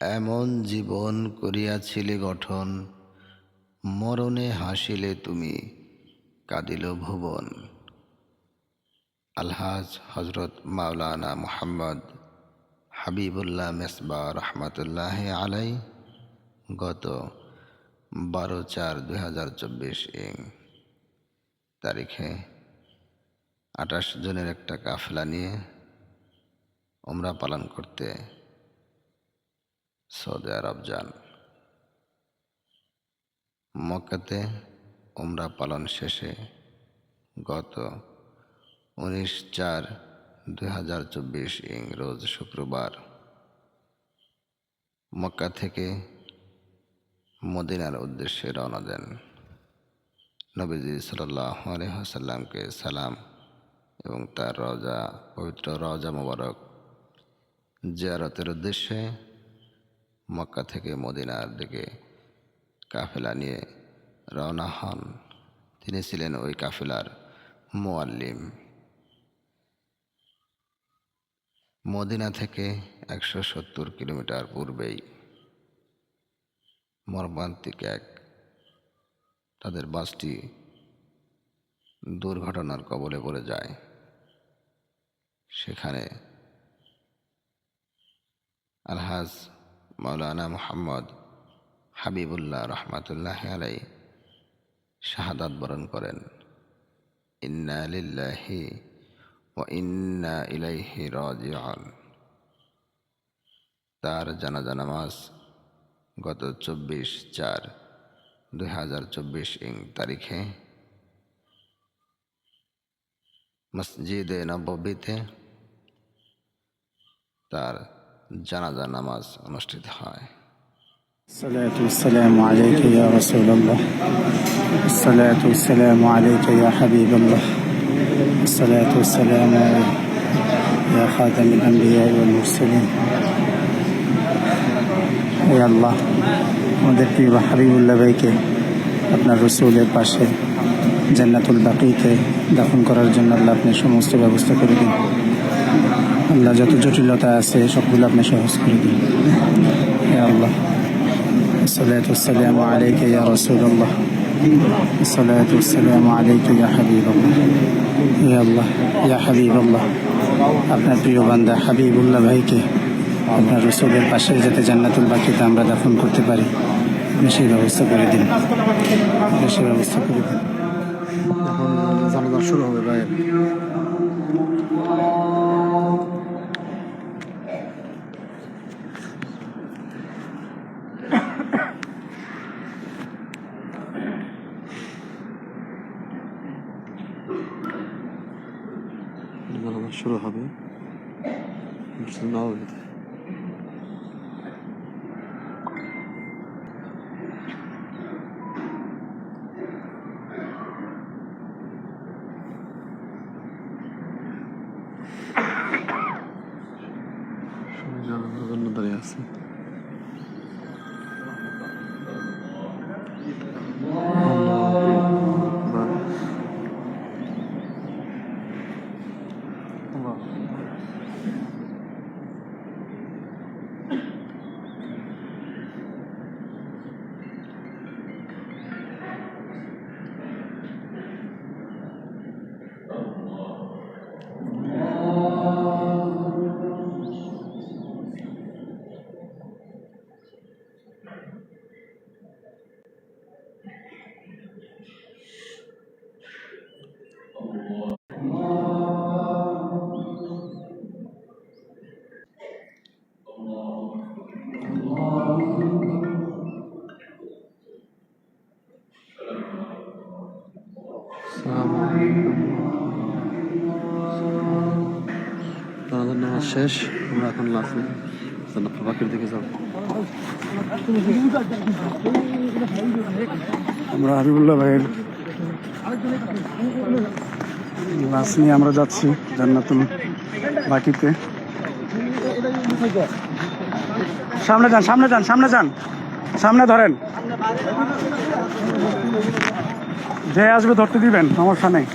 এমন জীবন করিয়াছিলে গঠন, মরণে হাসিলে তুমি কাঁদিল ভুবন। আলহাজ হজরত মাওলানা মুহাম্মদ হাবিবুল্লাহ মেসবা রহমতুল্লাহ আলাই গত বারো চার দুই হাজার চব্বিশ ইং তারিখে আঠাশ জনের একটা কাফেলা নিয়ে ওমরা পালন করতে সৌদি আরব যান। মক্কাতে ওমরা পালন শেষে গত উনিশ চার দুই হাজার চব্বিশ ইং রোজ শুক্রবার মক্কা থেকে মদিনার উদ্দেশ্যে রওনা দেন। নবীজি সাল্লাহ আলহাসাল্লামকে সালাম এবং তার রজা পবিত্র রজা মোবারক জিয়ারতের উদ্দেশ্যে মক্কা থেকে মদিনার দিকে কাফেলা নিয়ে রওনা হন। তিনি ছিলেন ওই কাফেলার মোয়াল্লিম মদিনা থেকে একশো সত্তর কিলোমিটার পূর্বেই মর্মান্তিক এক তাদের বাসটি দুর্ঘটনার কবলে পড়ে যায়। সেখানে আলহাজ মৌলানা মোহাম্মদ হাবিবুল্লাহ রহমাতুল্লাহ আলাই শাহাদাত বরণ করেন। ইন্না ও ইন্না ইলাইহি রাজিউন। তার জানাজা নামাজ গত চব্বিশ চার দুই হাজার চব্বিশ ইং তারিখে মসজিদে নববীতে তার জানাজা নামাজ অনুষ্ঠিত হয় الصلاة والسلام عليك يا رسول الله الصلاة والسلام عليك يا حبيب الله الصلاة والسلام يا خاتم الأنبياء والمرسلين يا الله আমাদের প্রিয় হাবিবুল্লাহ ভাইকে আপনার রসুলের পাশে জান্নাতুল বাকিতে দাফন করার জন্য আল্লাহ আপনি সমস্ত ব্যবস্থা করে দিন আল্লাহ যত জটিলতা আছে সবগুলো আপনি সহজ করে দিন হে আল্লাহ الصلاة والسلام عليك يا رسول الله الصلاة والسلام عليك يا حبيب الله يا الله يا حبيب الله আপনার প্রিয় বান্দা হাবিবুল্লাহ ভাইকে আপনার রসুলের পাশে যাতে জান্নাতুল বাকিতে আমরা দাফন করতে পারি আপনি সেই ব্যবস্থা করে দিন আপনি সেই ব্যবস্থা করে দিন এখন জানাজা শুরু হবে ভাই জানাজা শুরু হবে মসজিদ নববীতে সবাই জানাজার জন্য দাঁড়িয়ে জানাজার নামাজ শেষ, আমরা এখন লাফি জান্নাতুল বাকির দিকে যাব। আমরা হাবিবুল্লাহ ভাইয়ের লাশ নিয়ে আমরা যাচ্ছি জান্নাতুল বাকিতে। সামনে যান সামনে যান সামনে যান। সামনে ধরেন। যে আসবে ধরতে দিবেন, সমস্যা নেই।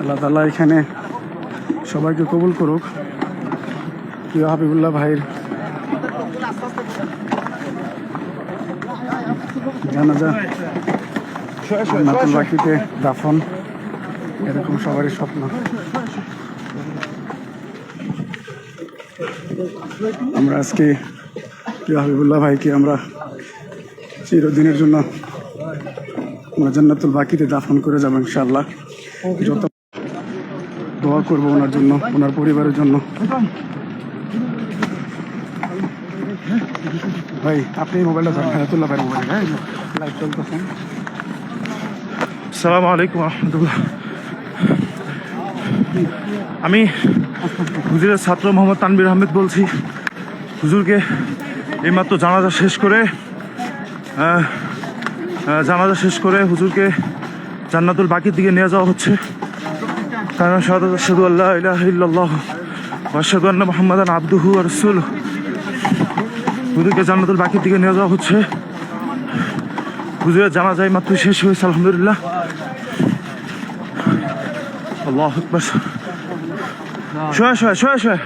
আল্লাহ তালা এখানে সবাইকে কবুল করুক। প্রিয় হাবিবুল্লাহ ভাইয়ের জানাজা। জান্নাতুল বাকিতে দাফন এরকম সবারই স্বপ্ন। আমরা আজকে প্রিয় হাবিবুল্লাহ ভাইকে আমরা চিরদিনের জন্য আমরা জান্নাতুল বাকিতে দাফন করে যাব ইনশাল্লাহ যত দোয়া করব ওনার জন্য ওনার পরিবারের জন্য। ভাই আপনি মোবাইলটা ধরেন হায়াতুল্লাহ ভাইয়ের মোবাইল। হ্যাঁ লাইভ চলতেছেন সালাম আলাইকুম রহমতুল্লাহ। আমি হুজুরের ছাত্র মোহাম্মদ তানবির আহমেদ বলছি। হুজুরকে এইমাত্র জানাজা শেষ করে জানাজা শেষ করে হুজুরকে জান্নাতুল বাকির দিকে নিয়ে যাওয়া হচ্ছে। কারণ আশহাদু আল্লাহ ইলাহা ইল্লাল্লাহ, ওয়া আশহাদু আন্না মুহাম্মাদান আবদুহু হুজুরকে জান্নাতুল বাকির দিকে নিয়ে যাওয়া হচ্ছে। হুজুরের জানাজা মাত্র শেষ হয়েছে, আলহামদুলিল্লাহ। আল্লাহ আকবার। শোয়া শোয়া শোয়া শোয়া।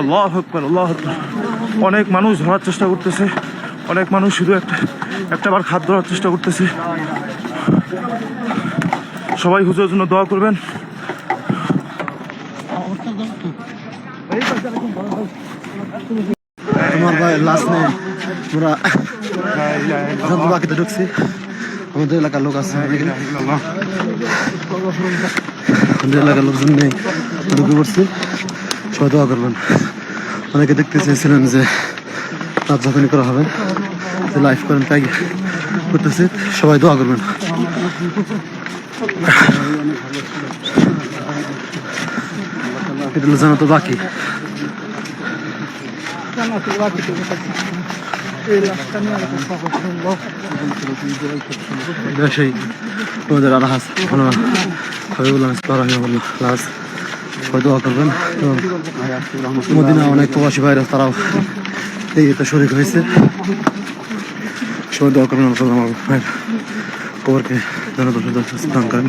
আল্লাহ আকবার আল্লাহ আকবার। অনেক মানুষ ধরার চেষ্টা করতেছে। অনেক মানুষ শুধু একটা একটা বার খাদ ধরার চেষ্টা করতেছে। সবাই হুজুরের জন্য দোয়া করবেন। তোমার ভাই লাশ নেই পুরা বাকিতে ঢুকছি। আমাদের এলাকার লোক আছে। আমাদের এলাকার লোকজন নেই, ঢুকে পড়ছি। সবাই দোয়া করবেন। অনেকে দেখতে চেয়েছিলেন যে রাত ঝাঁকানি করা হবে, যে লাইভ করেন তাই করতেছি, সবাই দোয়া করবেন। এটা জানা তো বাকি। সেই তোমাদের আর হাস ভালো হাবিবুল্লাহ রাহিমাহুল্লাহ লাস সবাই দোয়া করবেন এবং মদিনা অনেক প্রবাসী ভাইরা তারাও এই এতে শরীর হয়েছে সবাই দোয়া করবেন আল্লাহ আমার ভাইয়ের খবরকে জানাতে দান করেন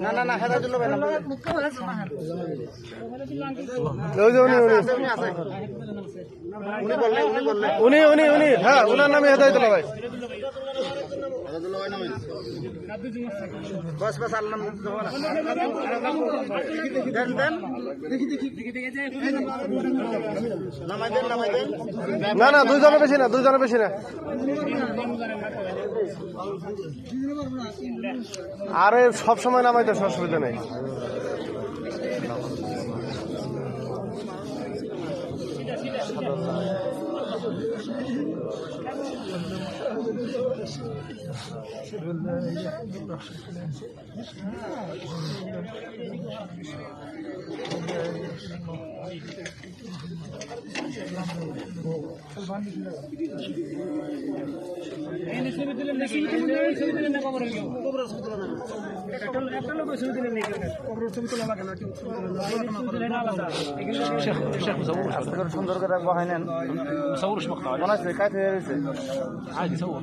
না না না হেদায়তুল্লাহ ভাই নাম ওই যে উনি উনি উনি উনি উনি উনি উনি হ্যাঁ ওনার নামে হেদায়তুল্লাহ ভাই। বস বস না। না দুইজনের বেশি না, দুইজনের বেশি না। আরে সব সময় নামাইতে অসুবিধা নেই। شيخ شيخ مصور مقطع عادي صور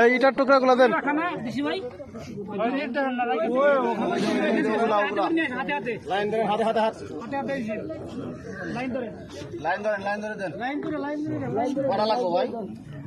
এই ইটার টুকরা গুলো দেন। লাইন ধরে লাইন ধরে দেন। লাইন ধরে লাইন ধরে লাইন ধরে লাগবো ভাই।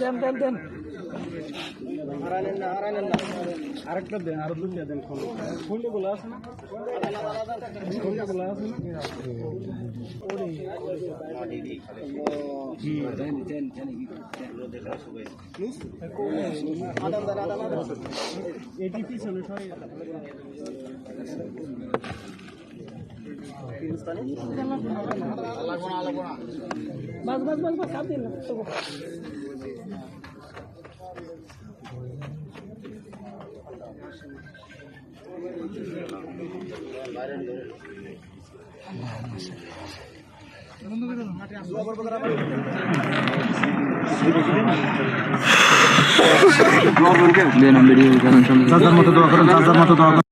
দেন দেন দেন। আরেকটা দেন আরও দুটা দেন ফোনটা গুলো আছে না ফোনটা গুলো আছে না এটি পিছনে সবাই বাস बस बस बस आप देना तो দোয়া করুন চার্জার মতো দোয়া করুন চার্জার মতো দোয়া